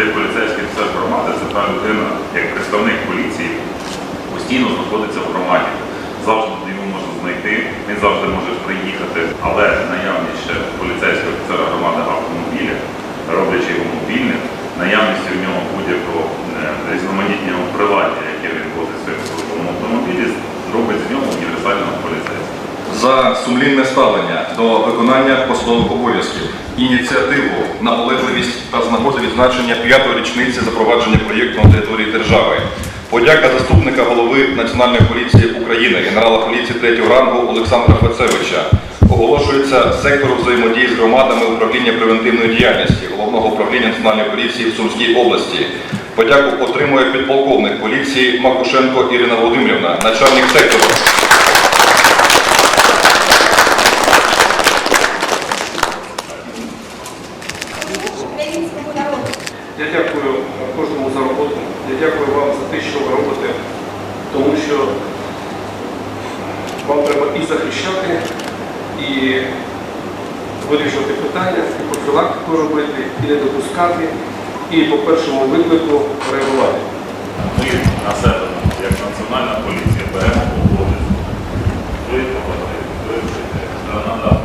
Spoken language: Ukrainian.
цей поліцейський офіцер громади це та людина, як представник поліції, постійно знаходиться в громаді. Завжди його можна знайти, він завжди може приїхати, але наявність за сумлінне ставлення до виконання посадових обов'язків, ініціативу, наполегливість та з відзначення п'ятої річниці запровадження проєкту на території держави. Подяка заступника голови Національної поліції України, генерала поліції третього рангу Олександра Фецевича. Оголошується сектору взаємодії з громадами управління превентивної діяльності Головного управління Національної поліції в Сумській області. Подяку отримує підполковник поліції Макушенко Ірина Володимирівна, начальник сектору. Я дякую кожному за роботу. Я дякую вам за те, що ви робите, тому що вам треба і захищати, і вирішувати питання, і профілактику робити, і не допускати, і по першому виклику реагувати. Ну Ми населено, як національна поліція, беремо угоди. Ви повинні вивчити, е, надати.